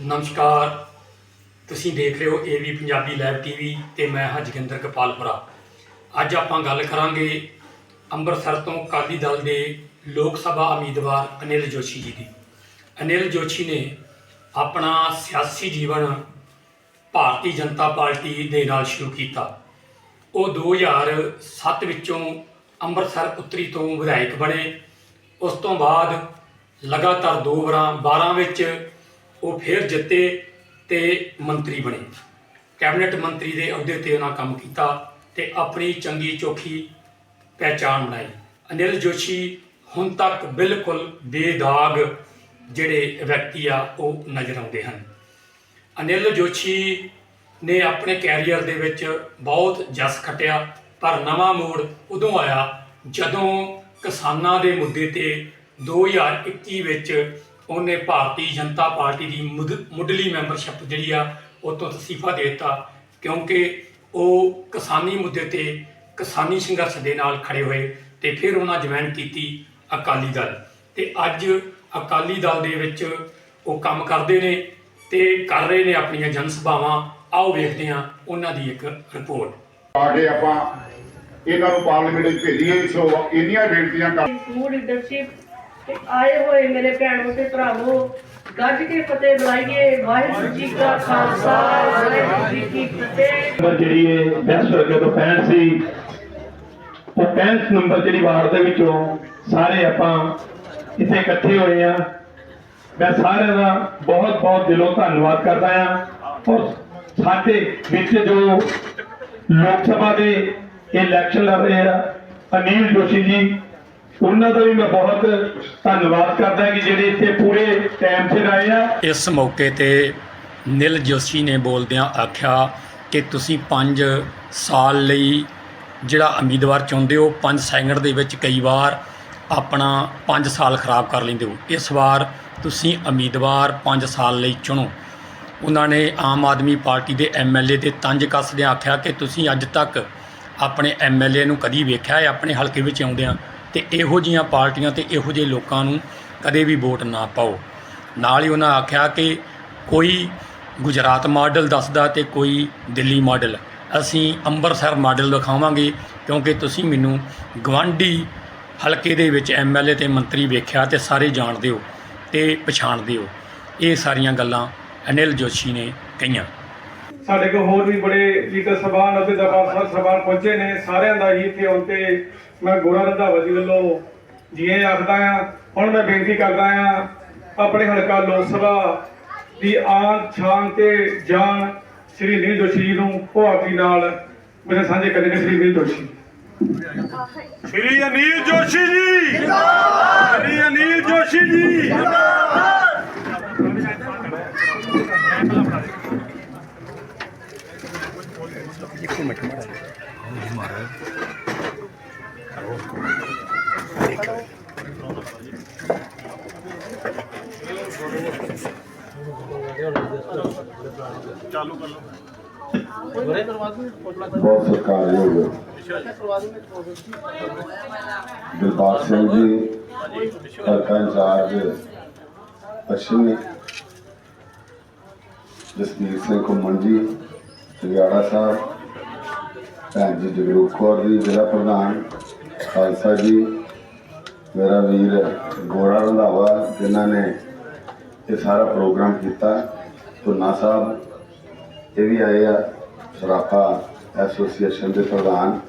ਨਮਸਕਾਰ। ਤੁਸੀਂ ਦੇਖ ਰਹੇ ਹੋ ਏਵੀ ਪੰਜਾਬੀ ਲਾਈਵ ਟੀਵੀ ਤੇ ਮੈਂ ਹਾਂ ਜੋਗਿੰਦਰ ਕਪਾਲਪੁਰਾ। ਅੱਜ ਆਪਾਂ ਗੱਲ ਕਰਾਂਗੇ ਅੰਮ੍ਰਿਤਸਰ ਤੋਂ ਅਕਾਲੀ ਦਲ ਦੇ ਲੋਕ ਸਭਾ ਉਮੀਦਵਾਰ ਅਨਿਲ ਜੋਸ਼ੀ ਜੀ ਦੀ। ਅਨਿਲ ਜੋਸ਼ੀ ਨੇ ਆਪਣਾ ਸਿਆਸੀ ਜੀਵਨ ਭਾਰਤੀ ਜਨਤਾ ਪਾਰਟੀ ਦੇ ਨਾਲ ਸ਼ੁਰੂ ਕੀਤਾ। ਉਹ 2007 ਵਿੱਚੋਂ ਅੰਮ੍ਰਿਤਸਰ ਉੱਤਰੀ ਤੋਂ ਵਿਧਾਇਕ ਬਣੇ। ਉਸ ਤੋਂ ਬਾਅਦ ਲਗਾਤਾਰ ਦੋ ਵਾਰਾਂ 12 ਵਿੱਚ ਉਹ ਫਿਰ ਜਿੱਤੇ ਤੇ ਮੰਤਰੀ ਬਣੇ। ਕੈਬਨਿਟ ਮੰਤਰੀ ਦੇ ਅਹੁਦੇ ਤੇ ਉਹਨਾਂ ਕੰਮ ਕੀਤਾ ਤੇ ਆਪਣੀ ਚੰਗੀ ਚੋਖੀ ਪਹਿਚਾਣ ਬਣਾਈ। ਅਨਿਲ ਜੋਸ਼ੀ ਹੁਣ ਤੱਕ ਬਿਲਕੁਲ ਬੇਦਾਗ ਜਿਹੜੇ ਵਿਅਕਤੀ ਆ, ਉਹ ਨਜ਼ਰ ਆਉਂਦੇ ਹਨ। ਅਨਿਲ ਜੋਸ਼ੀ ਨੇ ਆਪਣੇ ਕੈਰੀਅਰ ਦੇ ਵਿੱਚ ਬਹੁਤ ਜਸ ਖੱਟਿਆ, ਪਰ ਨਵਾਂ ਮੋੜ ਉਦੋਂ ਆਇਆ ਜਦੋਂ ਕਿਸਾਨਾਂ ਦੇ ਮੁੱਦੇ ਤੇ 2021 ਵਿੱਚ ਉਹਨੇ ਭਾਰਤੀ ਜਨਤਾ ਪਾਰਟੀ ਦੀ ਮੁੱਢ- ਮੁੱਢਲੀ ਮੈਂਬਰਸ਼ਿਪ ਜਿਹੜੀ ਆ ਉਹ ਤੋਂ ਅਸਤੀਫਾ ਦੇ ਦਿੱਤਾ ਕਿਉਂਕਿ ਉਹ ਕਿਸਾਨੀ ਮੁੱਦੇ ਤੇ ਕਿਸਾਨੀ ਸੰਘਰਸ਼ ਦੇ ਨਾਲ ਖੜੇ ਹੋਏ ਤੇ ਫਿਰ ਉਹਨਾਂ ਜੁਆਇਨ ਕੀਤੀ ਅਕਾਲੀ ਦਲ। ਤੇ ਅੱਜ ਅਕਾਲੀ ਦਲ ਦੇ ਵਿੱਚ ਉਹ ਕੰਮ ਕਰਦੇ ਨੇ ਤੇ ਕਰ ਰਹੇ ਨੇ ਆਪਣੀਆਂ ਜਨ ਸਭਾਵਾਂ ਆਓ ਵੇਖਦੇ ਹਾਂ ਉਹਨਾਂ ਦੀ ਇੱਕ ਰਿਪੋਰਟ। ਕੇ ਆਪਾਂ ਇਹਨਾਂ ਨੂੰ ਪਾਰਲੀਮੈਂਟ ਵਿੱਚ ਭੇਜੀਏ ਸੋ ਇੰਨੀਆਂ ਬੇਨਤੀਆਂ ਕਰ ਸਮੂਹ ਲੀਡਰਸ਼ਿਪ ਤੇ ਆਏ ਹੋਏ ਮੇਰੇ ਭੈਣੋ ਤੇ ਭਰਾਵੋ, ਗੱਜ ਕੇ ਫਤਿਹ ਬੁਲਾਈਏ। ਵਾਹਿਗੁਰੂ ਜੀ ਕਾ ਖਾਲਸਾ, ਵਾਹਿਗੁਰੂ ਜੀ ਕੀ ਫਤਿਹ। ਨੰਬਰ ਜਿਹੜੀ ਇਹ ਬੈਸਟ ਵਰਗੇ ਤੋਂ 65 ਸੀ, ਉਹ 65 ਨੰਬਰ ਜਿਹੜੀ ਵਾਰਡ ਦੇ ਵਿੱਚੋਂ ਸਾਰੇ ਆਪਾਂ ਇੱਥੇ ਇਕੱਠੇ ਹੋਏ ਆ ਮੈਂ ਸਾਰਿਆਂ ਦਾ ਬਹੁਤ ਬਹੁਤ ਦਿਲੋਂ ਧੰਨਵਾਦ ਕਰਦਾ ਆ ਔਰ ਸਾਡੇ ਵਿੱਚ ਜੋ ਲੋਕ ਸਭਾ ਦੇ ਇਲੈਕਸ਼ਨ ਲੜ ਰਹੇ ਆ, ਅਨਿਲ ਜੋਸ਼ੀ ਜੀ ਉਹਨਾਂ ਦਾ ਵੀ ਮੈਂ ਬਹੁਤ ਧੰਨਵਾਦ ਕਰਦਾ ਕਿ ਜਿਹੜੇ ਇੱਥੇ ਪੂਰੇ ਟਾਈਮ ਸਿਰ ਆਏ ਆ। ਇਸ ਮੌਕੇ ਤੇ ਨਿਲ ਜੋਸ਼ੀ ਨੇ ਬੋਲਦਿਆਂ ਆਖਿਆ ਕਿ ਤੁਸੀਂ 5 ਸਾਲ ਲਈ ਜਿਹੜਾ ਉਮੀਦਵਾਰ ਚੁਣਦੇ ਹੋ 5 ਸੈਕਿੰਡ ਦੇ ਵਿੱਚ ਕਈ ਵਾਰ ਆਪਣਾ 5 ਸਾਲ ਖਰਾਬ ਕਰ ਲੈਂਦੇ ਹੋ। ਇਸ ਵਾਰ ਤੁਸੀਂ ਉਮੀਦਵਾਰ 5 ਸਾਲ ਲਈ ਚੁਣੋ। ਉਹਨਾਂ ਨੇ ਆਮ ਆਦਮੀ ਪਾਰਟੀ ਦੇ ਐਮਐਲਏ ਤੇ ਤੰਜ ਕੱਸਦਿਆਂ ਆਖਿਆ ਕਿ ਤੁਸੀਂ ਅੱਜ ਤੱਕ ਆਪਣੇ ਐਮਐਲਏ ਨੂੰ ਕਦੀ ਵੇਖਿਆ ਹੈ ਆਪਣੇ ਹਲਕੇ ਵਿੱਚ ਆਉਂਦਿਆਂ ਤੇ ਇਹੋ ਜੀਆਂ ਪਾਰਟੀਆਂ ਤੇ ਇਹੋ ਜਿਹੇ ਲੋਕਾਂ ਨੂੰ ਕਦੇ ਵੀ ਵੋਟ ਨਾ ਪਾਓ। ਨਾਲ ਹੀ ਉਹਨਾਂ ਆਖਿਆ ਕਿ ਕੋਈ ਗੁਜਰਾਤ ਮਾਡਲ ਦੱਸਦਾ ਤੇ ਕੋਈ ਦਿੱਲੀ ਮਾਡਲ। ਅਸੀਂ ਅੰਮ੍ਰਿਤਸਰ ਮਾਡਲ ਦਿਖਾਵਾਂਗੇ ਕਿਉਂਕਿ ਤੁਸੀਂ ਮੈਨੂੰ ਗਵਾਂਢੀ ਹਲਕੇ ਦੇ ਵਿੱਚ ਐਮਐਲਏ ਤੇ ਮੰਤਰੀ ਵੇਖਿਆ ਤੇ ਸਾਰੇ ਜਾਣਦੇ ਹੋ ਤੇ ਪਛਾਣਦੇ ਹੋ। ਇਹ ਸਾਰੀਆਂ ਗੱਲਾਂ ਅਨਿਲ ਜੋਸ਼ੀ ਨੇ ਕਹੀਆਂ। ਸਾਡੇ ਕੋਲ ਹੋਰ ਵੀ ਬੜੇ ਲੀਡਰ ਸਭਾਨ ਅਤੇ ਦਫਾ ਸਭਾਨ ਪਹੁੰਚੇ ਨੇ। ਸਾਰਿਆਂ ਦਾ ਹੀ ਇੱਥੇ ਆਉਣ ਤੇ ਮੈਂ ਗੋਰਾ ਰੰਧਾਵਾ ਜੀ ਵੱਲੋਂ ਜੀਏ ਆਖਦਾ ਆ ਹੁਣ ਮੈਂ ਬੇਨਤੀ ਕਰਦਾ ਆ ਆਪਣੇ ਹਲਕਾ ਲੋਕ ਸਭਾ ਦੀ ਆਨ ਸ਼ਾਨ ਤੇ ਜਾਨ ਸ੍ਰੀ ਨੀਲ ਜੋਸ਼ੀ ਜੀ ਨੂੰ ਉਹ ਆਖੀ ਨਾਲ ਮੇਰੇ ਸਾਂਝੇ ਕਰਨੇ ਸ੍ਰੀ ਨੀਲ ਜੋਸ਼ੀ। ਸ਼੍ਰੀ ਅਨੀਲ ਜੋਸ਼ੀ ਜੀ। ਸ਼੍ਰੀ ਅਨੀਲ ਜੋਸ਼ੀ ਜੀ। ਬਹੁਤ ਸਤਿਕਾਰਯੋਗ ਦਿਲਬਾਗ ਸਿੰਘ ਜੀ ਹਲਕਾ ਇੰਚਾਰਜ ਪੱਛਮੀ ਜਸਵੀਰ ਸਿੰਘ ਘੁੰਮਣ ਜੀ ਜਗਿਆੜਾ ਸਾਹਿਬ ਭੈਣ ਜੀ ਜਗਰੂਪ ਕੌਰ ਜੀ ਜ਼ਿਲ੍ਹਾ ਪ੍ਰਧਾਨ ਖਾਲਸਾ ਜੀ ਮੇਰਾ ਵੀਰ ਗੋਰਾ ਰੰਧਾਵਾ ਜਿਨ੍ਹਾਂ ਨੇ ਇਹ ਸਾਰਾ ਪ੍ਰੋਗਰਾਮ ਕੀਤਾ ਧੁੰਨਾ ਸਾਹਿਬ ਇਹ ਵੀ ਆਏ ਆ ਸਰਾਫਾ ਐਸੋਸੀਏਸ਼ਨ ਦੇ ਪ੍ਰਧਾਨ।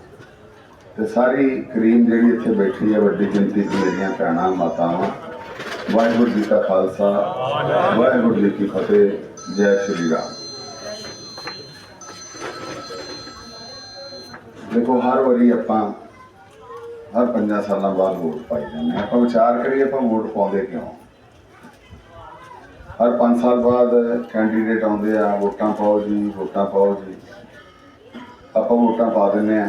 ਤੇ ਸਾਰੀ ਕਰੀਮ ਜਿਹੜੀ ਇੱਥੇ ਬੈਠੀ ਹੈ ਵੱਡੀ ਗਿਣਤੀ 'ਚ ਮੇਰੀਆਂ ਭੈਣਾਂ, ਮਾਤਾਵਾਂ। ਵਾਹਿਗੁਰੂ ਜੀ ਕਾ ਖਾਲਸਾ, ਵਾਹਿਗੁਰੂ ਜੀ ਕੀ ਫਤਿਹ, ਜੈ ਸ਼੍ਰੀ ਰਾਮ। ਦੇਖੋ, ਹਰ ਵਾਰੀ ਆਪਾਂ, ਹਰ ਪੰਜਾਂ ਸਾਲਾਂ ਬਾਅਦ ਵੋਟ ਪਾਈ ਜਾਂਦੇ ਹਾਂ। ਆਪਾਂ ਵਿਚਾਰ ਕਰੀਏ, ਆਪਾਂ ਵੋਟ ਪਾਉਂਦੇ ਕਿਉਂ? ਹਰ 5 ਸਾਲ ਬਾਅਦ ਕੈਂਡੀਡੇਟ ਆਉਂਦੇ ਆ, ਵੋਟਾਂ ਪਾਓ ਜੀ, ਵੋਟਾਂ ਪਾਓ ਜੀ। ਆਪਾਂ ਵੋਟਾਂ ਪਾ ਦਿੰਦੇ ਆ।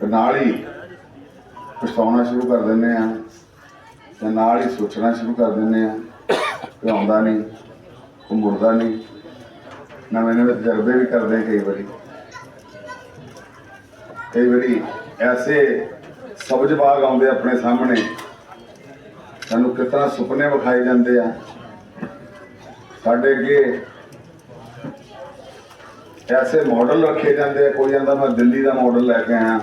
ਤੇ ਨਾਲ ਹੀ ਪਛਤਾਉਣਾ ਸ਼ੁਰੂ ਕਰ ਦਿੰਦੇ ਆ ਤੇ ਨਾਲ ਹੀ ਸੋਚਣਾ ਸ਼ੁਰੂ ਕਰ ਦਿੰਦੇ ਆ ਕਿ ਆਉਂਦਾ ਨਹੀਂ ਉਹ ਮੁੜਦਾ ਨਹੀਂ। ਨਵੇਂ ਨਵੇਂ ਤਜਰਬੇ ਵੀ ਕਰਦੇ ਕਈ ਵਾਰੀ। ਕਈ ਵਾਰੀ ਐਸੇ ਸਬਜ਼ ਬਾਗ ਆਉਂਦੇ ਆਪਣੇ ਸਾਹਮਣੇ ਸਾਨੂੰ ਕਿਸ ਤਰ੍ਹਾਂ ਸੁਪਨੇ ਵਿਖਾਏ ਜਾਂਦੇ ਆ? ਸਾਡੇ ਅੱਗੇ ਐਸੇ ਮਾਡਲ ਰੱਖੇ ਜਾਂਦੇ ਆ, ਕੋਈ ਕਹਿੰਦਾ ਮੈਂ ਦਿੱਲੀ ਦਾ ਮਾਡਲ ਲੈ ਕੇ ਆਇਆ,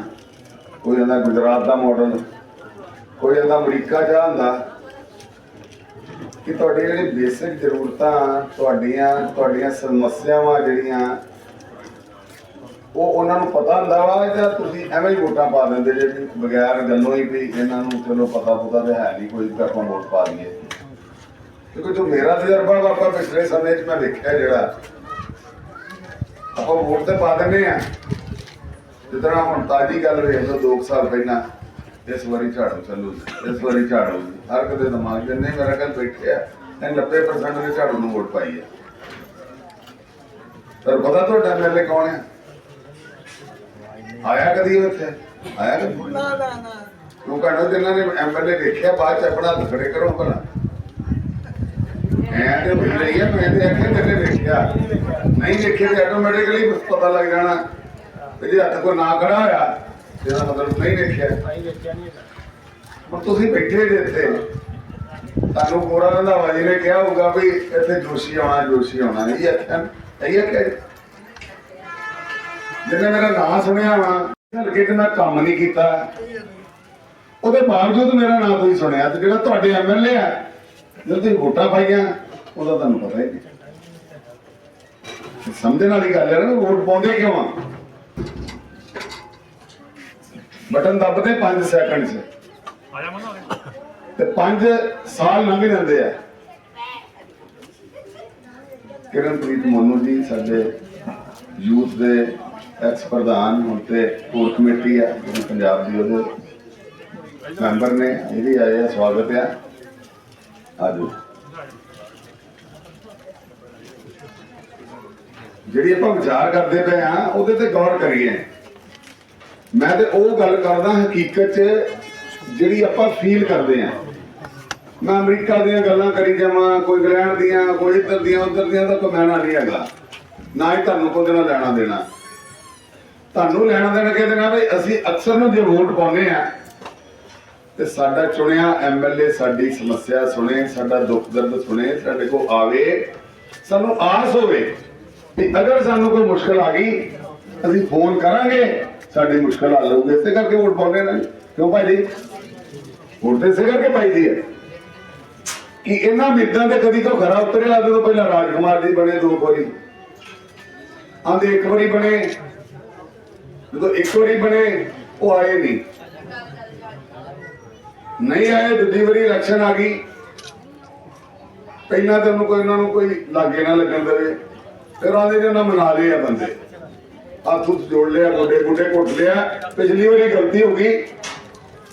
ਕੋਈ ਕਹਿੰਦਾ ਗੁਜਰਾਤ ਦਾ ਮਾਡਲ ਕੋਈ ਜਾਂਦਾ ਅਮਰੀਕਾ ਜਾ ਹੁੰਦਾ ਕਿ ਤੁਹਾਡੀ ਜਿਹੜੀ ਬੇਸਿਕ ਜ਼ਰੂਰਤਾਂ, ਤੁਹਾਡੀਆਂ ਤੁਹਾਡੀਆਂ ਸਮੱਸਿਆਵਾਂ ਜਿਹੜੀਆਂ ਉਹ ਉਹਨਾਂ ਨੂੰ ਪਤਾ ਹੁੰਦਾ ਵਾ ਜਾਂ ਤੁਸੀਂ ਐਵੇਂ ਹੀ ਵੋਟਾਂ ਪਾ ਦਿੰਦੇ ਜੇ ਵੀ ਬਗੈਰ ਗੱਲੋਂ ਹੀ ਵੀ ਇਹਨਾਂ ਨੂੰ ਚਲੋ ਪਤਾ ਪਤਾ ਤੇ ਹੈ ਨਹੀਂ ਕੋਈ ਤਾਂ ਆਪਾਂ ਵੋਟ ਪਾ ਦਈਏ। ਕਿਉਂਕਿ ਜੋ ਮੇਰਾ ਤਜਰਬਾ ਵਾ, ਆਪਾਂ ਪਿਛਲੇ ਸਮੇਂ 'ਚ ਮੈਂ ਵੇਖਿਆ ਜਿਹੜਾ ਆਪਾਂ ਵੋਟ ਤੇ ਪਾ ਦਿੰਦੇ ਆ। ਜਿੱਦਾਂ ਹੁਣ ਤਾਜੀ ਗੱਲ ਵੇਖ ਲਓ 2 ਸਾਲ ਪਹਿਲਾਂ ਇਸ ਵਾਰੀ ਝਾੜੂ ਚੱਲੂ, ਇਸ ਵਾਰੀ ਝਾੜੂ। ਹਰ ਕਦੇ ਦਿਮਾਗ 'ਚ ਮੇਰਾ ਕੱਲ ਬੈਠਿਆ ਤੇ 90% ਦੇ ਝਾੜੂ ਨੂੰ ਵੋਟ ਪਾਈ ਆ। ਪਰ ਪਤਾ ਤੁਹਾਡਾ ਐਮਐਲਏ ਕੌਣ ਹੈ ਆਇਆ ਕਦੀ ਉਹ ਇੱਥੇ ਆਇਆ ਕਦੀ? ਨਾ ਨਾ ਨਾ ਉਹ ਕਹਿੰਦਾ ਜਿਨ੍ਹਾਂ ਨੇ ਐਮਐਲਏ ਵੇਖਿਆ ਬਾਅਦ ਚ ਆਪਣਾ ਖੜੇ ਕਰੋ ਭਲਾ। ਮੈਂ ਤੇ ਭੁੱਲ ਰਹੀ ਆ ਮੈਂ ਤੇ ਆਖਿਆ ਤੇਰੇ ਵੇਖਿਆ ਨਹੀਂ ਵੇਖੇ ਤੇ ਆਟੋਮੈਟਿਕਲੀ ਪਤਾ ਲੱਗ ਜਾਣਾ ਤੇ ਜੇ ਹੱਥ ਕੋ ਨਾ ਖੜਾ ਹੋਇਆ ਇਹਦਾ ਮਤਲਬ ਨਹੀਂ ਵੇਖਿਆ ਹੁਣ ਤੁਸੀਂ ਬੈਠੇ ਜੇ ਇੱਥੇ। ਤੁਹਾਨੂੰ ਗੋਰਾ ਰੰਧਾਵਾ ਜੀ ਨੇ ਕਿਹਾ ਹੋਊਗਾ ਵੀ ਇੱਥੇ ਜੋਸ਼ੀ ਆਉਣਾ ਜੋਸ਼ੀ ਆਉਣਾ। ਨਹੀਂ ਆਖਿਆ ਨਹੀਂ ਆਖਿਆ ਜਿਹਨੇ ਮੇਰਾ ਨਾਂ ਸੁਣਿਆ ਵਾ ਹਲਕੇ 'ਚ ਕੰਮ ਨਹੀਂ ਕੀਤਾ। ਉਹਦੇ ਬਾਵਜੂਦ ਮੇਰਾ ਨਾਂ ਤੁਸੀਂ ਸੁਣਿਆ ਤੇ ਜਿਹੜਾ ਤੁਹਾਡੇ ਐਮਐਲਏ ਆ, ਜਦੋਂ ਤੁਸੀਂ ਵੋਟਾਂ ਪਾਈਆਂ, ਉਹਦਾ ਤੁਹਾਨੂੰ ਪਤਾ ਹੀ ਨਹੀਂ। ਸਮਝਣ ਵਾਲੀ ਗੱਲ ਹੈ ਨਾ, ਵੋਟ ਪਾਉਂਦੇ ਕਿਉਂ ਆ? ਬਟਨ ਦੱਬਦੇ 5 ਸੈਕਿੰਡ 'ਚ। ਤੇ 5 ਸਾਲ ਲੰਘ ਜਾਂਦੇ ਆ। ਕਿਰਨਪ੍ਰੀਤ ਮੋਨੂ ਜੀ ਸਾਡੇ ਯੂਥ ਦੇ ਐਕਸ ਪ੍ਰਧਾਨ ਹੁਣ ਤੇ ਕੋਰ ਕਮੇਟੀ ਆ ਪੰਜਾਬ ਦੀ ਉਹਦੇ ਮੈਂਬਰ ਨੇ, ਇਹ ਆਏ ਆ, ਸਵਾਗਤ ਆ। ਆਜੋ। ਜਿਹੜੀ ਆਪਾਂ ਵਿਚਾਰ ਕਰਦੇ ਪਏ ਆ, ਉਹਦੇ ਤੇ ਗੌਰ ਕਰੀਏ। ਮੈਂ ਤੇ ਉਹ ਗੱਲ ਕਰਦਾ, ਹਕੀਕਤ 'ਚ ਜਿਹੜੀ ਆਪਾਂ ਫੀਲ ਕਰਦੇ ਆ। ਮੈਂ ਅਮਰੀਕਾ ਦੀਆਂ ਗੱਲਾਂ ਕਰੀ ਜਾਵਾਂ, ਕੋਈ ਇੰਗਲੈਂਡ ਦੀਆਂ, ਕੋਈ ਇੱਧਰ ਦੀਆਂ, ਉੱਧਰ ਦੀਆਂ ਤਾਂ ਕੋਈ ਮੈਨਾ ਨਹੀਂ ਹੈਗਾ। ਨਾ ਹੀ ਤੁਹਾਨੂੰ ਕੋਈ ਨਾਲ ਲੈਣਾ ਦੇਣਾ ਤੁਹਾਨੂੰ ਲੈਣਾ ਦੇਣਾ ਕਿਹਦੇ ਨਾਲ ਵੀ ਅਸੀਂ ਅਕਸਰ ਨੂੰ ਜੇ ਵੋਟ ਪਾਉਂਦੇ ਆ, ਤੇ ਸਾਡਾ ਚੁਣਿਆ ਐਮਐਲਏ ਸਾਡੀ ਸਮੱਸਿਆ ਸੁਣੇ, ਸਾਡਾ ਦੁੱਖ ਦਰਦ ਸੁਣੇ, ਸਾਡੇ ਕੋਲ ਆਵੇ, ਸਾਨੂੰ ਆਸ ਹੋਵੇ ਕਿ ਅਗਰ ਸਾਨੂੰ ਕੋਈ ਮੁਸ਼ਕਲ ਆ ਗਈ, ਅਸੀਂ ਫੋਨ ਕਰਾਂਗੇ, ਸਾਡੀ ਮੁਸ਼ਕਲ ਹੱਲ ਹੋਊਗੀ। ਇਸੇ ਕਰਕੇ ਵੋਟ ਪਾਉਂਦੇ ਨੇ ਕਿਉਂ ਭਾਈ ਜੀ? ਵੋਟ ਤੇ ਇਸੇ ਕਰਕੇ ਪਾਈ ਦੀ ਹੈ ਕਿ ਇਹਨਾਂ ਮਿੱਦਾਂ ਦੇ ਕਦੀ ਤੋਂ ਖਰਾ ਉਤਰਿਆ ਤੋਂ ਪਹਿਲਾਂ ਰਾਜਕੁਮਾਰ ਜੀ ਬਣੇ ਦੋ ਵਾਰੀ ਆਂਦੇ ਇੱਕ ਵਾਰੀ ਬਣੇ ਜਦੋਂ ਇੱਕ ਵਾਰੀ ਬਣੇ, ਉਹ ਆਏ ਨਹੀਂ। ਨਹੀਂ ਆਏ ਦੂਜੀ ਵਾਰੀ ਇਲੈਕਸ਼ਨ ਆ ਗਈ। ਪਹਿਲਾਂ ਤਾਂ ਉਹਨੂੰ ਕੋਈ ਉਹਨਾਂ ਨੂੰ ਕੋਈ ਲਾਗੇ ਨਾ ਲੱਗਣ ਦੇਵੇ। ਫਿਰ ਆਂਦੇ ਜੀ ਉਹਨਾਂ ਮਨਾ ਲਏ ਆ ਬੰਦੇ। ਹੱਥ ਉੱਤ ਜੋੜ ਲਿਆ, ਗੋਡੇ ਗੋਡੇ ਘੁੱਟ ਲਿਆ। ਪਿਛਲੀ ਵਾਰੀ ਗਲਤੀ ਹੋ ਗਈ।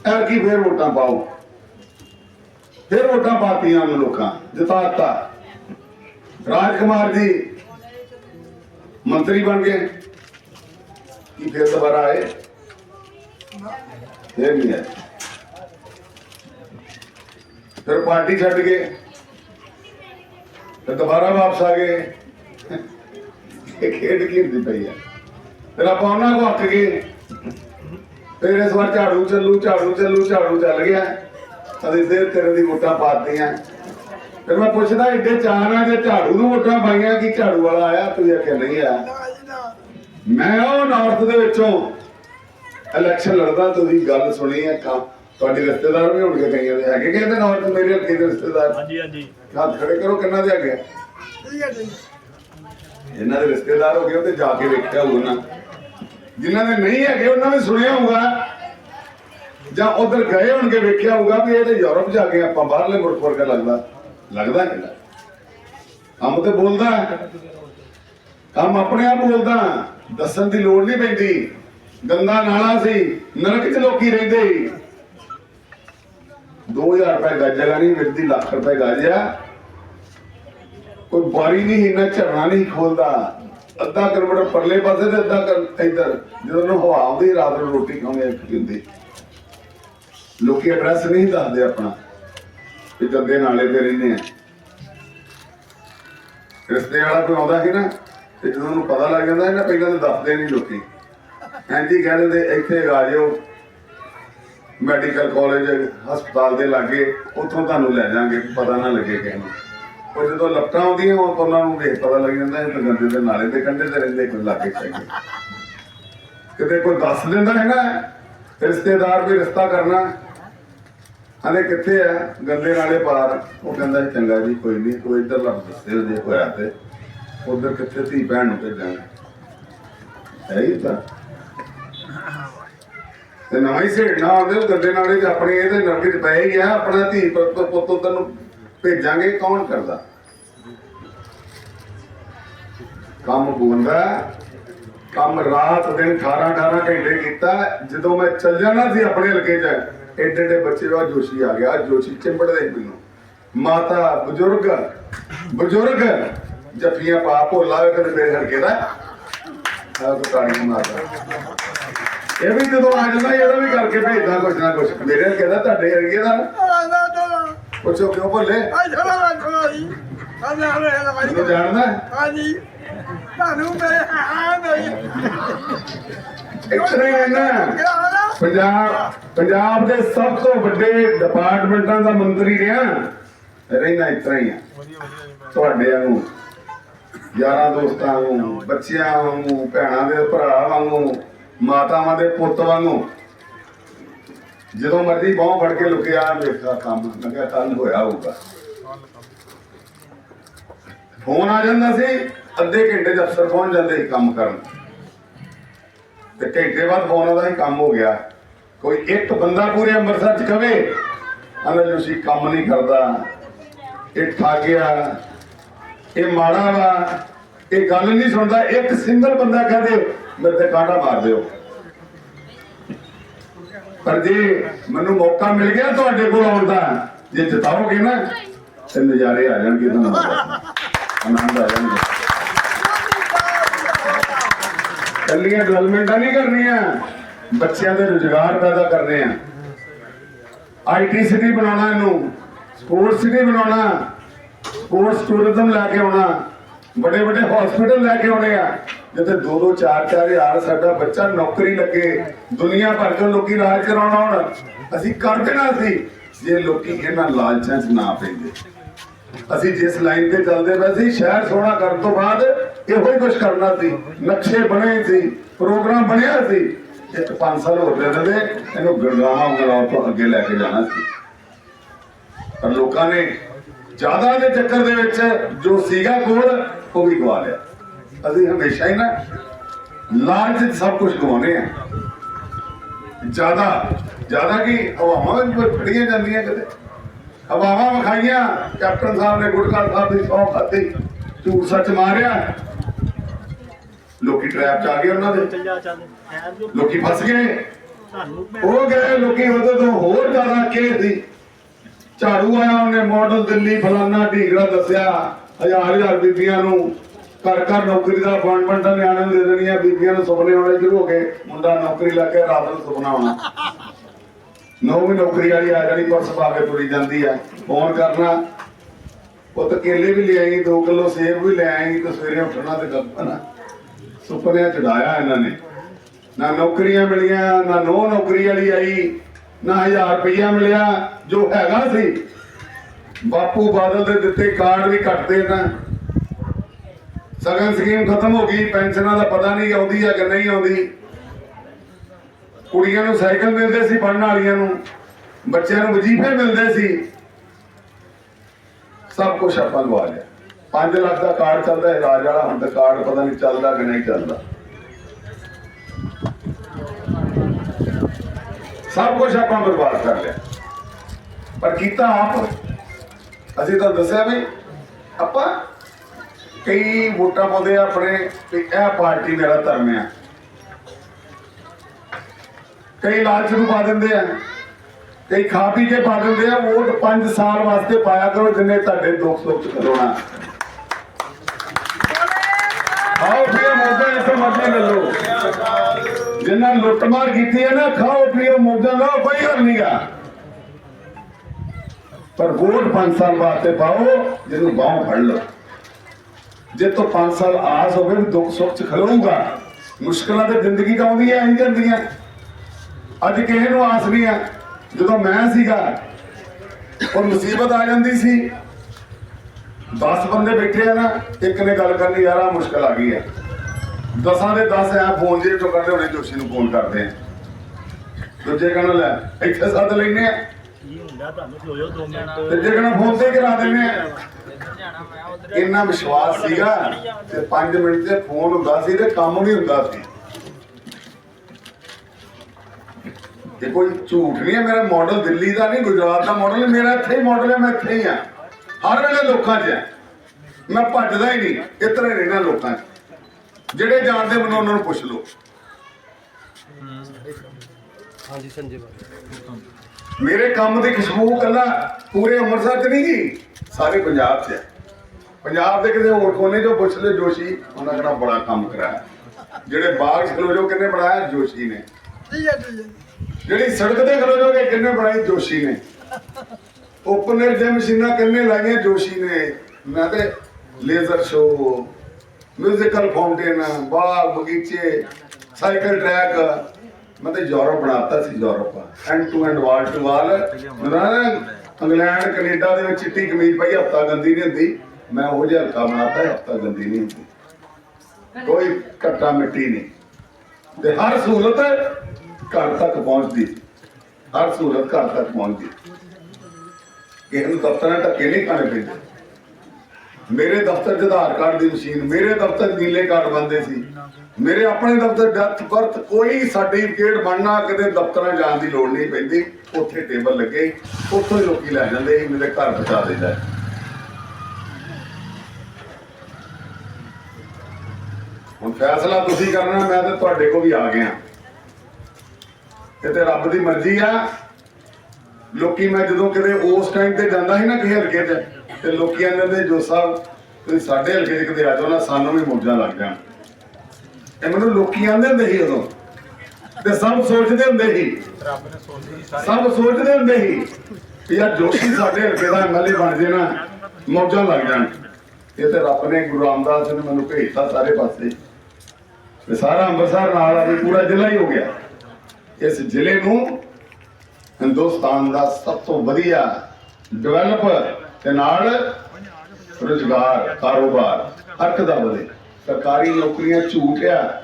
ਐਰ ਕੀ ਫੇਰ ਵੋਟਾਂ ਪਾਓ। ਫਿਰ ਵੋਟਾਂ ਪਾਤੀਆਂ ਨੂੰ ਲੋਕਾਂ, ਜਿਤਾਤਾ। ਰਾਜਕੁਮਾਰ ਜੀ ਮੰਤਰੀ ਬਣ ਗਏ। ਕੀ ਫਿਰ ਦੁਬਾਰਾ ਆਏ? ਫਿਰ ਨਹੀਂ ਆਏ ਫਿਰ ਪਾਰਟੀ ਛੱਡ ਗਏ। ਫਿਰ ਦੁਬਾਰਾ ਵਾਪਸ ਆ ਗਏ। ਇਹ ਖੇਡ ਹੁੰਦੀ ਪਈ ਆ? ਫਿਰ ਆਪਾਂ ਉਹਨਾਂ ਕੋ ਹੱਕ ਗਏ। ਫਿਰ ਇਸ ਵਾਰ ਝਾੜੂ ਚੱਲੂ ਝਾੜੂ ਚੱਲੂ, ਝਾੜੂ ਚੱਲ ਗਿਆ। ਅਸੀਂ ਦੇਰ ਤੇਰੇ ਦੀ ਵੋਟਾਂ ਪਾਤੀਆਂ ਫਿਰ ਮੈਂ ਪੁੱਛਦਾ, ਏਡੇ ਚਾਅ ਆ ਜੇ ਝਾੜੂ ਨੂੰ ਵੋਟਾਂ ਪਾਈਆਂ ਕਿ ਝਾੜੂ ਵਾਲਾ ਆਇਆ? ਤੂੰ ਆਖਿਆ, ਨਹੀਂ ਆਇਆ। ਮੈਂ ਉਹ ਨਾਰਥ ਦੇ ਵਿੱਚੋਂ ਇਲੈਕਸ਼ਨ ਲੜਦਾ ਤੁਸੀਂ ਗੱਲ ਸੁਣੀ ਹੈ ਕਾ ਤੁਹਾਡੇ ਰਿਸ਼ਤੇਦਾਰ ਵੀ ਹੋਣਗੇ ਕਈਆਂ ਦੇ। ਹੈਗੇ ਕਹਿੰਦੇ ਨਾਰਥ ਮੇਰੇ ਹਲਕੇ ਦੇ ਰਿਸ਼ਤੇਦਾਰ? ਹਾਂਜੀ ਹਾਂਜੀ। ਹੱਥ ਖੜੇ ਕਰੋ ਕਿੰਨਾ ਦੇ ਹੈਗੇ ਇਹਨਾਂ ਦੇ ਰਿਸ਼ਤੇਦਾਰ ਹੋ ਗਏ ਉਹ ਤੇ ਜਾ ਕੇ ਵੇਖਿਆ ਹੋਊ ਨਾ। ਜਿਨ੍ਹਾਂ ਦੇ ਨਹੀਂ ਹੈਗੇ ਉਹਨਾਂ ਨੇ ਸੁਣਿਆ ਹੋਊਗਾ। ਜਾਂ ਉਧਰ ਗਏ ਹੋਣਗੇ ਵੇਖਿਆ ਹੋਊਗਾ ਵੀ ਇਹ ਤੇ ਯੂਰਪ ਜਾ ਕੇ ਆਪਾਂ ਬਾਹਰਲੇ ਮੁਲਕ ਵਰਗਾ ਲੱਗਦਾ। ਲੱਗਦਾ ਨਹੀਂ ਕੰਮ ਤੇ ਬੋਲਦਾ। ਕੰਮ ਆਪਣੇ ਆਪ ਬੋਲਦਾ। ਦੱਸਣ ਦੀ ਲੋੜ ਨਹੀਂ ਪੈਂਦੀ। ਗੰਦਾ ਨਾਲਾ ਸੀ, ਨਰਕ 'ਚ ਲੋਕੀ ਰਹਿੰਦੇ। 2000 ਰੁਪਏ ਗੱਜ ਨਹੀਂ ਮਿਲਦੀ ਲੱਖ ਰੁਪਏ ਗੱਜ ਕੋਈ ਬਾਰੀ ਨਹੀਂ, ਇੰਨਾ ਝਰਨਾ ਨਹੀਂ ਖੋਲਦਾ। ਅੱਧਾ ਕਿਲੋਮੀਟਰ ਪਰਲੇ ਪਾਸੇ ਤੇ ਅੱਧਾ ਕਰ ਇੱਧਰ, ਜਦੋਂ ਨੂੰ ਹਵਾ ਆਉਂਦੀ, ਰਾਤ ਨੂੰ ਰੋਟੀ ਖਾਉਂਦੇ ਆ ਲੋਕੀ ਐਡਰੈਸ ਨਹੀਂ ਦੱਸਦੇ ਆਪਣਾ, ਵੀ ਗੰਦੇ ਨਾਲੇ ਤੇ ਰਹਿੰਦੇ ਆ। ਰਿਸ਼ਤੇ ਵਾਲਾ ਕੋਈ ਆਉਂਦਾ ਸੀ ਨਾ? ਤੇ ਜਦੋਂ ਉਹਨੂੰ ਪਤਾ ਲੱਗ ਜਾਂਦਾ, ਇਹਨਾਂ ਪਹਿਲਾਂ ਤਾਂ ਦੱਸਦੇ ਨਹੀਂ ਲੋਕੀ। ਐਂਜੀ ਕਹਿ ਦਿੰਦੇ, ਇੱਥੇ ਆ ਜਾਓ ਮੈਡੀਕਲ ਕਾਲਜ, ਹਸਪਤਾਲ ਦੇ ਲਾਗੇ, ਉੱਥੋਂ ਤੁਹਾਨੂੰ ਲੈ ਜਾਾਂਗੇ ਪਤਾ ਨਾ ਲੱਗੇ ਕਿਸੇ ਉਹ ਜਦੋਂ ਲੱਟਾਂ ਆਉਂਦੀਆਂ, ਉਹ ਉਹਨਾਂ ਨੂੰ ਵੇਖ ਪਤਾ ਲੱਗ ਜਾਂਦਾ, ਇਹ ਤਾਂ ਗੰਦੇ ਦੇ ਨਾਲੇ ਦੇ ਕੰਢੇ ਤੇ ਰਹਿੰਦੇ, ਕੋਈ ਲਾਗੇ ਚਾਹੀਏ ਕਿਤੇ ਕੋਈ ਦੱਸ ਦਿੰਦਾ ਹੈ ਨਾ, ਰਿਸ਼ਤੇਦਾਰ ਵੀ ਰਸਤਾ ਕਰਨਾ। ਹਲੇ ਕਿੱਥੇ ਆ? ਗੰਦੇ ਨਾਲੇ ਪਾਰ। ਉਹ ਕਹਿੰਦਾ, ਚੰਗਾ ਜੀ, ਕੋਈ ਨਹੀਂ ਕੋਈ ਇੱਧਰ ਲੱਗ ਦੱਸਿਓ ਜੇ ਹੋਇਆ ਤੇ। ਉਧਰ ਕਿੱਥੇ ਧੀ ਭੈਣ ਨੂੰ ਭੇਜਾਂਗੇ? ਹੈ ਹੀ ਤਾਂ। ਤੇ ਨਵਾਂ ਹੀ ਸੇੜਨਾ ਆਉਂਦੇ ਉਹ ਗੰਦੇ ਨਾਲੇ ਆਪਣੇ ਇਹਦੇ ਨਰਕ ਚ ਪਏ ਹੀ ਆਪਣਾ ਧੀ ਪੁੱਤ ਉਧਰ ਨੂੰ ਭੇਜਾਂਗੇ, ਕੌਣ ਕਰਦਾ? ਕੰਮ ਬੁੰਦਾ ਕੰਮ ਰਾਤ ਦਿਨ 18 18 ਘੰਟੇ ਕੀਤਾ ਜਦੋਂ ਮੈਂ ਚੱਲ ਜਾਣਾ ਸੀ ਆਪਣੇ ਹਲਕੇ 'ਚ, ਏਡੇ ਏਡੇ ਬੱਚੇ ਦਾ ਜੋਸ਼ੀ ਆ ਗਿਆ। ਜੋਸ਼ੀ ਚਿੰਬੜਦੇ ਮੈਨੂੰ ਮਾਤਾ ਬਜ਼ੁਰਗ ਬਜ਼ੁਰਗ। ਜੱਫੀਆਂ ਪਾ, ਭੋਲਾ ਵੇ ਕਦੇ ਮੇਰੇ ਹਲਕੇ ਦਾ ਆ ਤਾੜੀਆਂ ਮਾਰਦਾ ਇਹ ਵੀ ਜਦੋਂ ਆ ਜਾਂਦਾ, ਇਹਦਾ ਵੀ ਕਰਕੇ ਭੇਜਦਾ ਕੁਛ ਨਾ ਕੁਛ। ਮੇਰੇ ਹਲਕੇ ਦਾ, ਤੁਹਾਡੇ ਹਲਕੇ ਦਾ ਨਾ। ਪੁੱਛੋ ਕਿਉਂ ਭੋਲੇ? ਮੈਨੂੰ ਜਾਣਦਾ ਇਤਨਾ ਹੀ ਹੈ। ਨਾ ਪੰਜਾਬ ਪੰਜਾਬ ਦੇ ਸਭ ਤੋਂ ਵੱਡੇ ਡਿਪਾਰਟਮੈਂਟਾਂ ਦਾ ਮੰਤਰੀ ਰਿਹਾ। ਰਹਿਣਾ ਇਤਨਾ ਹੀ ਆ ਤੁਹਾਡੇ ਵਾਂਗੂ। ਯਾਰਾਂ ਦੋਸਤਾਂ ਵਾਂਗੂ, ਬੱਚਿਆਂ ਵਾਂਗੂ, ਭੈਣਾਂ ਦੇ ਭਰਾ ਵਾਂਗੂ, ਮਾਤਾਵਾਂ ਦੇ ਪੁੱਤ ਵਾਂਗੂ। ਜਦੋਂ ਮਰਜ਼ੀ ਬਾਹ ਫੜ ਕੇ ਲੁਕਿਆ ਵੇਖਾ ਕੰਮ, ਮੈਂ ਕਿਹਾ ਕੱਲ ਹੋਇਆ ਹੋਊਗਾ। ਫੋਨ ਆ ਜਾਂਦਾ ਸੀ, ਅੱਧੇ ਘੰਟੇ 'ਚ ਅਫਸਰ ਪਹੁੰਚ ਜਾਂਦੇ ਸੀ ਕੰਮ ਕਰਨ। ਤੇ ਘੰਟੇ ਬਾਅਦ ਫੋਨ ਆਉਂਦਾ ਸੀ, ਕੰਮ ਹੋ ਗਿਆ। ਕੋਈ ਇੱਕ ਬੰਦਾ ਪੂਰੇ ਅੰਮ੍ਰਿਤਸਰ 'ਚ ਕਵੇ ਅਨਲ ਤੁਸੀਂ ਕੰਮ ਨਹੀਂ ਕਰਦਾ। ਇਹ ਠੱਗ ਗਿਆ ਇਹ ਮਾੜਾ ਵਾ ਇਹ ਗੱਲ ਨਹੀਂ ਸੁਣਦਾ, ਇੱਕ ਸਿੰਗਲ ਬੰਦਾ ਕਹਦੇ ਮੇਰੇ ਤੇ ਕਾਂਡਾ ਮਾਰ ਦਿਓ। ਪਰ ਜੇ ਮੈਨੂੰ ਮੌਕਾ ਮਿਲ ਗਿਆ ਤੁਹਾਡੇ ਕੋਲ ਆਉਣ ਦਾ, ਜੇ ਜਿਤਾਓਗੇ ਨਾ, ਤੇ ਨਜ਼ਾਰੇ ਆ ਜਾਣਗੇ ਤੁਹਾਨੂੰ ਆਨੰਦ ਆ ਜਾਣਗੇ। ਕੱਲੀਆਂ ਡਿਵੈਲਪਮੈਂਟਾਂ ਨਹੀਂ ਕਰਨੀਆਂ, ਬੱਚਿਆਂ ਦੇ ਰੁਜ਼ਗਾਰ ਪੈਦਾ ਕਰਨੇ ਆ। ਆਈਟੀ ਸਿਟੀ ਬਣਾਉਣਾ ਇਹਨੂੰ ਸਪੋਰਟਸ ਸਿਟੀ ਬਣਾਉਣਾ ਸਪੋਰਟਸ ਟੂਰਿਜ਼ਮ ਲੈ ਕੇ ਆਉਣਾ। ਵੱਡੇ ਵੱਡੇ ਹਸਪੀਟਲ ਲੈ ਕੇ ਆਉਣੇ ਆ। ਜਿੱਥੇ 2 2 4 4 ਹਜ਼ਾਰ ਸਾਡਾ ਬੱਚਾ ਨੌਕਰੀ ਲੱਗੇ, ਦੁਨੀਆ ਭਰ ਤੋਂ ਲੋਕੀ ਰਾਜ ਕਰਾਉਣਾ ਹੁਣ ਅਸੀਂ ਕਰ ਦੇਣਾ ਸੀ ਜੇ ਲੋਕੀ ਇਹਨਾਂ ਲਾਲਚਾਂ 'ਚ ਨਾ ਪੈਂਦੇ। ਅਸੀਂ ਜਿਸ ਲਾਈਨ ਤੇ ਚੱਲਦੇ ਪਏ ਸੀ, ਸ਼ਹਿਰ ਸੋਹਣਾ ਕਰਨ ਤੋਂ ਬਾਅਦ ਇਹੋ ਹੀ ਕੁਝ ਕਰਨਾ ਸੀ। ਨਕਸ਼ੇ ਬਣੇ ਸੀ, ਪ੍ਰੋਗਰਾਮ ਬਣਿਆ ਸੀ। ਇੱਕ 5 ਸਾਲ ਹੋ ਗਏ ਨੇ ਇਹਨੂੰ ਗੜਗਾਵਾਂ ਉਂਗਲਾਂ ਤੋਂ ਅੱਗੇ ਲੈ ਕੇ ਜਾਣਾ ਸੀ। ਪਰ ਲੋਕਾਂ ਨੇ ਜ਼ਿਆਦਾ ਦੇ ਚੱਕਰ ਦੇ ਵਿੱਚ ਜੋ ਸੀਗਾ ਕੋਲ ਉਹ ਵੀ ਗਵਾ ਲਿਆ। ਅਸੀਂ ਹਮੇਸ਼ਾ ਹੀ ਨਾ ਲਾਲਚ ਸਭ ਕੁਝ ਗਵਾਉਂਦੇ ਆ ਜ਼ਿਆਦਾ ਜ਼ਿਆਦਾ ਕੀ ਹਵਾਵਾਂ ਵੀ ਫੜੀਆਂ ਜਾਂਦੀਆਂ ਕਿਤੇ? ਹਵਾਵਾਂ ਵਿਖਾਈਆਂ ਕੈਪਟਨ ਸਾਹਿਬ ਨੇ ਗੁਟਕਾ ਸਾਹਿਬ ਦੀ ਸੌ ਖਾਦੀ ਝੂਠ ਸੱਚ ਮਾਰਿਆ। ਲੋਕੀ ਟ੍ਰੈਪ ਚ ਆ ਗਏ ਉਹਨਾਂ ਦੇ। ਲੋਕੀ ਫਸ ਗਏ। ਉਹ ਗਏ ਲੋਕੀ ਉਹਦੇ ਤੋਂ ਹੋਰ ਜ਼ਿਆਦਾ ਕੇ ਸੀ। ਝਾੜੂ ਆਇਆ ਉਹਨੇ ਮਾਡਲ ਦਿੱਲੀ ਫਲਾਨਾ ਢੀਗੜਾ ਦੱਸਿਆ, ਹਜ਼ਾਰ ਹਜ਼ਾਰ ਬੀਬੀਆਂ ਨੂੰ, ਘਰ ਘਰ ਨੌਕਰੀ ਦਾ ਅਪਾਇੰਟਮੈਂਟ ਨਿਆਣੇ ਨੂੰ ਦੇ ਦੇਣੀਆਂ ਬੀਬੀਆਂ ਨੂੰ ਸੁਪਨੇ ਆਉਣੇ ਸ਼ੁਰੂ ਹੋ ਗਏ, ਮੁੰਡਾ ਨੌਕਰੀ ਲੱਗ ਕੇ ਰਾਤ ਨੂੰ ਸੁਪਨਾ ਆਉਣਾ। ਨੌ ਵੀ ਨੌਕਰੀ ਵਾਲੀ ਆ ਜਾਣੀ, ਪਰਸ ਪਾ ਕੇ ਤੁਰੀ ਜਾਂਦੀ ਆ। ਫੋਨ ਕਰਨਾ, ਪੁੱਤ ਕੇਲੇ ਵੀ ਲਿਆਈ 2 ਕਿਲੋ ਸੇਬ ਵੀ ਲੈ ਆਏਗੀ ਤੇ ਸਵੇਰੇ ਉੱਠਣਾ ਤੇ ਗੱਪਣਾ ਸੁਪਨਿਆਂ ਚੜਾਇਆ ਇਹਨਾਂ ਨੇ। ਨਾ ਨੌਕਰੀਆਂ ਮਿਲੀਆਂ, ਨਾ ਨੋ ਨੌਕਰੀ ਵਾਲੀ ਆਈ, ਨਾ 1000 ਰੁਪਈਆ ਮਿਲਿਆ ਜੋ ਹੈਗਾ ਸੀ, ਬਾਪੂ ਬਾਦਲ ਦੇ ਦਿੱਤੇ ਕਾਰਡ ਵੀ ਕੱਟਦੇ ਨਾ ਸਗਨ ਸਕੀਮ ਖਤਮ ਹੋ ਗਈ, ਪੈਨਸ਼ਨਾਂ ਦਾ ਪਤਾ ਨਹੀਂ ਆਉਂਦੀ ਆ ਕਿ ਨਹੀਂ ਆਉਂਦੀ। ਕੁੜੀਆਂ ਨੂੰ ਸਾਈਕਲ ਮਿਲਦੇ ਸੀ ਪੜਨ ਵਾਲੀਆਂ ਨੂੰ, ਬੱਚਿਆਂ ਨੂੰ ਵਜੀਫੇ ਮਿਲਦੇ ਸੀ। ਸਭ ਕੁਝ ਆਪਾਂ ਲਵਾ ਲਿਆ। 5 ਲੱਖ ਦਾ ਕਾਰਡ ਚੱਲਦਾ ਇਲਾਜ ਵਾਲਾ ਹੁਣ ਤਾਂ ਕਾਰਡ ਪਤਾ ਨਹੀਂ ਚੱਲਦਾ ਕਿ ਨਹੀਂ ਚੱਲਦਾ। ਸਭ ਕੁਝ ਆਪਾਂ ਬਰਬਾਦ ਕਰ ਲਿਆ। ਪਰ ਕੀਤਾ ਆਪ। ਅਸੀਂ ਤਾਂ ਦੱਸਿਆ ਵੀ ਆਪਾਂ ਕਈ ਵੋਟਾਂ ਪਾਉਂਦੇ ਆ ਆਪਣੇ ਵੀ ਇਹ ਪਾਰਟੀ ਮੇਰਾ ਧਰਮ ਆ। ਕਈ ਲਾਲਚ ਨੂੰ ਪਾ ਦਿੰਦੇ ਆ। ਕਈ ਖਾ ਪੀ ਕੇ ਪਾ ਦਿੰਦੇ ਆ। ਵੋਟ 5 ਸਾਲ ਵਾਸਤੇ ਪਾਇਆ ਕਰੋ ਜਿੰਨੇ ਤੁਹਾਡੇ ਦੁੱਖ ਸੁੱਖ ਚ ਖਲੋਣਾ। ਖਾਓ ਪੀਓ ਮੌਜਾਂ ਇੱਥੇ ਮਰਜ਼ੀ ਲੈ ਲਓ ਜਿੰਨਾ ਲੁੱਟਮਾਰ ਕੀਤੀ ਹੈ ਨਾ, ਖਾਓ ਪੀਓ ਮੌਜਾਂ ਲਓ ਕੋਈ ਹੱਲ ਨਹੀਂਗਾ ਪਰ ਵੋਟ 5 ਸਾਲ ਤੇ ਪਾਓ, ਜਿਹਨੂੰ ਬਾਹੋਂ ਫੜ ਲਓ। ਜੇ ਤੋਂ 5 ਸਾਲ ਆਸ ਹੋਵੇ ਵੀ ਦੁੱਖ ਸੁੱਖ ਚ ਖਲੋਊਗਾ, ਮੁਸ਼ਕਲਾਂ ਤੇ ਜ਼ਿੰਦਗੀ ਤਾਂ ਆਉਂਦੀਆਂ ਹੀ ਜਾਂਦੀਆਂ ਅੱਜ ਕਿਸੇ ਨੂੰ ਆਸ ਨਹੀਂ ਆ। ਜਦੋਂ ਮੈਂ ਸੀਗਾ, ਉਹ ਮੁਸੀਬਤ ਆ ਜਾਂਦੀ ਸੀ। 10 ਬੰਦੇ ਬੈਠੇ ਆ ਨਾ, ਇੱਕ ਨੇ ਗੱਲ ਕਰਨੀ, ਯਾਰ ਆ ਮੁਸ਼ਕਲ ਆ ਗਈ ਆ। ਦਸਾਂ ਦੇ 10 ਐ ਫੋਨ ਜੇ ਚੋਂ ਕੱਢਦੇ ਹੋਣੇ, ਜੋਸ਼ੀ ਨੂੰ ਫੋਨ ਕਰਦੇ ਆ। ਦੂਜੇ ਕਹਿੰਦਾ ਲੈ ਇੱਥੇ ਸੱਦ ਲੈਨੇ ਆ। ਤੇ ਜੇ ਕਹਿੰਦਾ ਫੋਨ ਤੇ ਕਰਾ ਦਿੰਨੇ ਆ। ਇੰਨਾ ਵਿਸ਼ਵਾਸ ਸੀਗਾ ਤੇ 5 ਮਿੰਟ ਤੇ ਫੋਨ ਹੁੰਦਾ ਸੀ ਤੇ ਕੰਮ ਵੀ ਹੁੰਦਾ ਸੀ। ਇਹ ਕੋਈ ਝੂਠ ਨਹੀਂ ਹੈ ਮੇਰਾ ਮਾਡਲ ਦਿੱਲੀ ਦਾ ਨਹੀਂ ਗੁਜਰਾਤ ਦਾ ਮਾਡਲ ਮੇਰਾ ਇੱਥੇ ਹੀ ਮਾਡਲ ਹੈ ਮੈਂ ਇੱਥੇ ਹੀ ਆ ਹਰ ਵੇਲੇ ਲੋਕਾਂ 'ਚ ਆ ਮੈਂ ਭੱਜਦਾ ਹੀ ਨਹੀਂ ਇਤਰੇ ਰਹਿਣਾ ਲੋਕਾਂ 'ਚ। ਜਿਹੜੇ ਜਾਣਦੇ ਮੈਨੂੰ ਉਹਨਾਂ ਨੂੰ ਪੁੱਛ ਲਓ। ਮੇਰੇ ਕੰਮ ਦੀ ਖੁਸ਼ਬੂ ਕੱਲਾ ਪੂਰੇ ਅੰਮ੍ਰਿਤਸਰ 'ਚ ਨਹੀਂ ਗਈ ਸਾਰੇ ਪੰਜਾਬ 'ਚ ਹੈ। ਪੰਜਾਬ ਦੇ ਕਿਸੇ ਹੋਰ ਕੋਨੇ 'ਚੋਂ ਪੁੱਛ ਲੈ ਜੋਸ਼ੀ ਉਹਨਾਂ ਕਿਹੜਾ ਬੜਾ ਕੰਮ ਕਰਾਇਆ। ਜਿਹੜੇ ਬਾਗ 'ਚ ਖਲੋ ਜੋ ਕਿੰਨੇ ਬਣਾਇਆ? ਜੋਸ਼ੀ ਨੇ। ਜਿਹੜੀ ਸੜਕ ਤੇ ਖਲੋ ਜਾਓਗੇ ਕਿੰਨੇ ਬਣਾਈ ਜੋਸ਼ੀ ਨੇ। ਓਪਨਰ ਦੇ ਮਸ਼ੀਨਾਂ ਕਿੰਨੇ ਲਾਈਆਂ? ਜੋਸ਼ੀ ਨੇ। ਮੈਂ ਤੇ ਲੇਜ਼ਰ ਸ਼ੋ ਮਿਊਜ਼ੀਕਲ ਫਾਊਂਟੇਨ ਬਾਗ ਬਗੀਚੇ ਸਾਈਕਲ ਟਰੈਕ ਮੈਂ ਤੇ ਯੂਰਪ ਬਣਾਤਾ ਸੀ Europe. End to end wall to wall England, Canada ਦੇ ਵਿੱਚ ਚਿੱਟੀ ਕਮੀਜ਼ ਪਾਈ, ਹਫਤਾ ਗੰਦੀ ਨਹੀਂ ਹੁੰਦੀ। ਮੈਂ ਉਹ ਜਿਹਾ ਹਲਕਾ ਬਣਾਤਾ, ਹਫਤਾ ਗੰਦੀ ਨਹੀਂ ਹੁੰਦੀ। ਕੋਈ ਘੱਟਾ ਮਿੱਟੀ ਨਹੀਂ। ਤੇ ਹਰ ਸਹੂਲਤ ਘਰ ਤੱਕ ਪਹੁੰਚਦੀ। ਹਰ ਸਹੂਲਤ ਘਰ ਤੱਕ ਪਹੁੰਚਦੀ। ਕਿਸੇ ਨੂੰ ਦਫ਼ਤਰਾਂ ਧੱਕੇ ਨਹੀਂ ਖਾਣੇ ਪੈਂਦੇ। ਮੇਰੇ ਦਫ਼ਤਰ 'ਚ ਆਧਾਰ ਕਾਰਡ ਦੀ ਮਸ਼ੀਨ, ਮੇਰੇ ਦਫ਼ਤਰ ਨੀਲੇ ਕਾਰਡ ਬੰਦੇ ਸੀ। ਮੇਰੇ ਆਪਣੇ ਦਫ਼ਤਰ ਡੈਥ ਬਰਥ, ਕੋਈ ਸਰਟੀਫਿਕੇਟ ਬਣਨਾ ਕਿਤੇ ਦਫ਼ਤਰਾਂ ਜਾਣ ਦੀ ਲੋੜ ਨਹੀਂ ਪੈਂਦੀ। ਉੱਥੇ ਟੇਬਲ ਲੱਗੇ, ਉੱਥੋਂ ਹੀ ਲੋਕੀ ਲੈ ਜਾਂਦੇ ਸੀ, ਮੇਰੇ ਘਰ ਪਹੁੰਚਾ ਦਿੰਦਾ ਹੁਣ ਫੈਸਲਾ ਤੁਸੀਂ ਕਰਨਾ, ਮੈਂ ਤੇ ਤੁਹਾਡੇ ਕੋਲ ਵੀ ਆ ਗਿਆ। ਇਹ ਤੇ ਰੱਬ ਦੀ ਮਰਜ਼ੀ ਆ। ਲੋਕੀ ਮੈਂ ਜਦੋਂ ਕਿਤੇ ਉਸ ਟਾਈਮ ਤੇ ਜਾਂਦਾ ਸੀ ਨਾ ਕਿਸੇ ਹਲਕੇ ਤੇ ਤੇ ਲੋਕੀ ਨੇ ਜੋ ਸਾਹਿਬ ਤੁਸੀਂ ਸਾਡੇ ਹਲਕੇ 'ਚ ਕਿਤੇ ਆ ਜਾਓ ਨਾ ਸਾਨੂੰ ਵੀ ਮੌਜਾਂ ਲੱਗ ਜਾਣ। ਇਹ ਮੈਨੂੰ ਲੋਕੀ ਆਂਦੇ ਹੁੰਦੇ ਸੀ ਉਦੋਂ ਤੇ ਸਭ ਸੋਚਦੇ ਹੁੰਦੇ ਸੀ। ਸਭ ਸੋਚਦੇ ਹੁੰਦੇ ਸੀ ਕਿ ਯਾਰ ਜੋਸ਼ੀ ਸਾਡੇ ਹਲਕੇ ਦਾ ਐਮਐਲਏ ਬਣ ਜੇ ਨਾ ਮੌਜਾਂ ਲੱਗ ਜਾਣ। ਇਹ ਤੇ ਰੱਬ ਨੇ ਗੁਰੂ ਰਾਮਦਾਸ ਨੇ ਮੈਨੂੰ ਭੇਜਤਾ ਸਾਰੇ ਪਾਸੇ। ਤੇ ਸਾਰਾ ਅੰਮ੍ਰਿਤਸਰ ਨਾਲ ਆ ਵੀ ਪੂਰਾ ਜ਼ਿਲ੍ਹਾ ਹੀ ਹੋ ਗਿਆ। ਇਸ ਜ਼ਿਲ੍ਹੇ ਨੂੰ ਹਿੰਦੁਸਤਾਨ ਦਾ ਸਭ ਤੋਂ ਵਧੀਆ ਡਿਵੈਲਪ ਤੇ ਨਾਲ ਰੁਜ਼ਗਾਰ, ਕਾਰੋਬਾਰ ਹੱਕ ਦਾ ਵਧੇ। ਸਰਕਾਰੀ ਨੌਕਰੀਆਂ ਝੂਠ ਆ।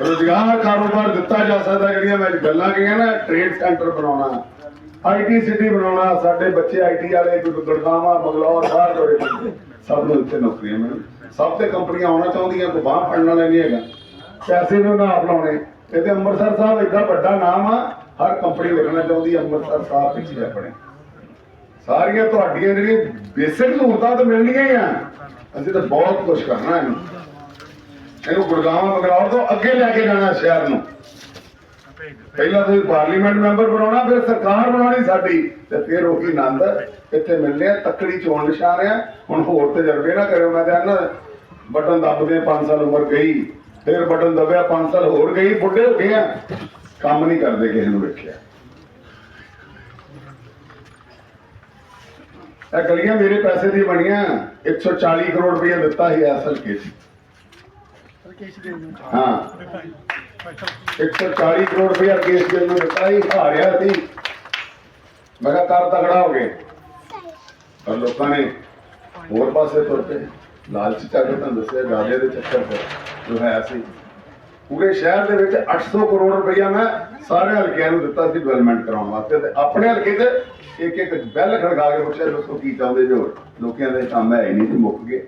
ਰੁਜ਼ਗਾਰ, ਕਾਰੋਬਾਰ ਦਿੱਤਾ ਜਾ ਸਕਦਾ, ਜਿਹੜੀਆਂ ਮੈਂ ਗੱਲਾਂ ਕਹੀਆਂ ਨਾ ਟ੍ਰੇਡ ਸੈਂਟਰ ਬਣਾਉਣਾ ਆਈਟੀ ਸਿਟੀ ਬਣਾਉਣਾ, ਸਾਡੇ ਬੱਚੇ ਆਈਟੀ ਵਾਲੇ ਗੁਰ- ਬੰਗਲੌਰ ਬਾਹਰ ਜੋੜੇ ਸਭ ਨੂੰ ਇੱਥੇ ਨੌਕਰੀਆਂ ਮਿਲਣ। ਸਭ ਤੇ ਕੰਪਨੀਆਂ ਆਉਣਾ ਚਾਹੁੰਦੀਆਂ, ਕੋਈ ਬਾਹਰ ਫੜਨ ਵਾਲੇ ਨਹੀਂ ਹੈਗਾ। ਪੈਸੇ ਨੂੰ ਨਾ ਲਾਉਣੇ। ਇਹਦੇ ਅੰਮ੍ਰਿਤਸਰ ਸਾਹਿਬ ਏਡਾ ਵੱਡਾ ਨਾਮ ਆ, ਹਰ ਕੰਪਨੀ ਲਿਖਣਾ ਚਾਹੁੰਦੀ, ਅੰਮ੍ਰਿਤਸਰ ਸਾਹਿਬ ਪਿੱਛੇ ਆਪਣੇ। ਸਾਰੀਆਂ ਤੁਹਾਡੀਆਂ ਜਿਹੜੀਆਂ ਬੇਸਿਕ ਸਹੂਲਤਾਂ ਤਾਂ ਮਿਲਣੀਆਂ ਹੀ ਆ। ਅਸੀਂ ਤਾਂ ਬਹੁਤ ਕੁਝ ਕਰਨਾ ਇਹਨੂੰ। ਇਹਨੂੰ ਗੁਰਗਾਵਾਂ ਬਗਰਾੜ ਤੋਂ ਅੱਗੇ ਲੈ ਕੇ ਜਾਣਾ ਸ਼ਹਿਰ ਨੂੰ। ਪਹਿਲਾਂ ਤੁਸੀਂ ਪਾਰਲੀਮੈਂਟ ਮੈਂਬਰ ਬਣਾਉਣਾ, ਫਿਰ ਸਰਕਾਰ ਬਣਾਉਣੀ ਸਾਡੀ, ਤੇ ਫਿਰ ਉਹੀ ਆਨੰਦ ਇੱਥੇ ਮਿਲਨੇ ਆ, ਤੱਕੜੀ ਚੋਣ ਨਿਸ਼ਾਨ ਆ। ਹੁਣ ਹੋਰ ਤਜਰਬੇ ਨਾ ਕਰਿਓ, ਮੈਂ ਤਾਂ ਬਟਨ ਦੱਬਦੇ 5 ਸਾਲ ਉਮਰ ਗਈ, ਫਿਰ ਬਟਨ ਦਬਿਆ 5 ਸਾਲ ਹੋਰ ਗਈ, ਬੁੱਢੇ ਹੋ ਗਏ ਆ। ਕੰਮ ਨਹੀਂ ਕਰਦੇ ਕਿਸੇ ਨੂੰ ਵੇਖਿਆ। ਇਹ ਗਲੀਆਂ ਮੇਰੇ ਪੈਸੇ ਦੀ ਬਣੀਆਂ। 140 ਕਰੋੜ ਰੁਪਏ ਦਿੱਤਾ ਸੀ ਅਸਲ ਕੇਸ। ਹਾਂ। 140 ਕਰੋੜ ਰੁਪਏ ਕੇਸ ਦੇ ਨੂੰ ਦਿੱਤਾ ਹੀ ਹਾਰਿਆ ਸੀ। ਮੈਂ ਕਿਹਾ ਕਰ ਤਗੜਾ ਹੋ ਗਏ। ਪਰ ਲੋਕਾਂ ਨੇ ਹੋਰ ਪਾਸੇ ਤੁਰ ਪਏ ਲਾਲਚ ਕੇ ਤੁਹਾਨੂੰ ਦੱਸਿਆ ਗਾਲੇ ਦੇ ਚੱਕਰ ਤੇ ਜੋ ਹੈ ਸੀ। ਪੂਰੇ ਸ਼ਹਿਰ ਦੇ ਵਿੱਚ 800 ਕਰੋੜ ਰੁਪਇਆ ਮੈਂ ਸਾਰੇ ਹਲਕਿਆਂ ਨੂੰ ਦਿੱਤਾ ਸੀ ਡਿਵੈਲਪਮੈਂਟ ਕਰਾਉਣ ਵਾਸਤੇ ਤੇ ਆਪਣੇ ਹਲਕੇ ਤੇ ਇੱਕ ਇੱਕ ਬੈਲ ਖੜਕਾ ਕੇ ਪੁੱਛਿਆ ਦੋਸਤੋ ਕੀ ਚਾਹੁੰਦੇ ਜੋ? ਲੋਕਾਂ ਦੇ ਕੰਮ ਹੈ ਹੀ ਨਹੀਂ ਸੀ ਮੁੱਕ ਗਏ।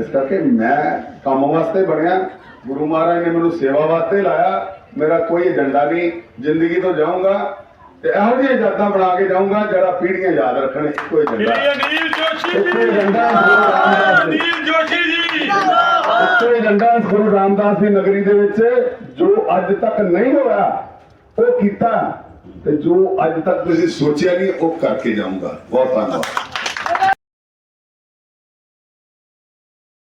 ਇਸ ਕਰਕੇ ਮੈਂ ਕੰਮ ਵਾਸਤੇ ਬਣਿਆ। ਗੁਰੂ ਮਹਾਰਾਜ ਨੇ ਮੈਨੂੰ ਸੇਵਾ ਵਾਸਤੇ ਲਾਇਆ। ਮੇਰਾ ਕੋਈ ਏਜੰਡਾ ਨਹੀਂ। ਜ਼ਿੰਦਗੀ ਤੋਂ ਜਾਊਂਗਾ। ਤੇ ਇਹੋ ਜਿਹੀਆਂ ਯਾਦਾਂ ਬਣਾ ਕੇ ਜਾਊਂਗਾ ਜਿਹੜਾ ਪੀੜ੍ਹੀਆਂ ਯਾਦ ਰੱਖਣ ਇੱਕੋ ਏਜੰਡਾ ਸ਼੍ਰੀ ਅਨੀਲ ਜੋਸ਼ੀ ਇੱਕੋ ਜੀ ਏਜੰਡਾ ਗੁਰੂ ਰਾਮਦਾਸ ਜੀ। ਅਨੀਲ ਜੋਸ਼ੀ ਜੀ! ਇੱਕੋ ਏਜੰਡਾ ਗੁਰੂ ਰਾਮਦਾਸ ਦੀ ਨਗਰੀ ਦੇ ਵਿੱਚ ਜੋ ਅੱਜ ਤੱਕ ਨਹੀਂ ਹੋਇਆ ਉਹ ਕੀਤਾ। ਤੇ ਜੋ ਅੱਜ ਤੱਕ ਤੁਸੀਂ ਸੋਚਿਆ ਨਹੀਂ ਉਹ ਕਰਕੇ ਜਾਊਂਗਾ। ਬਹੁਤ ਧੰਨਵਾਦ।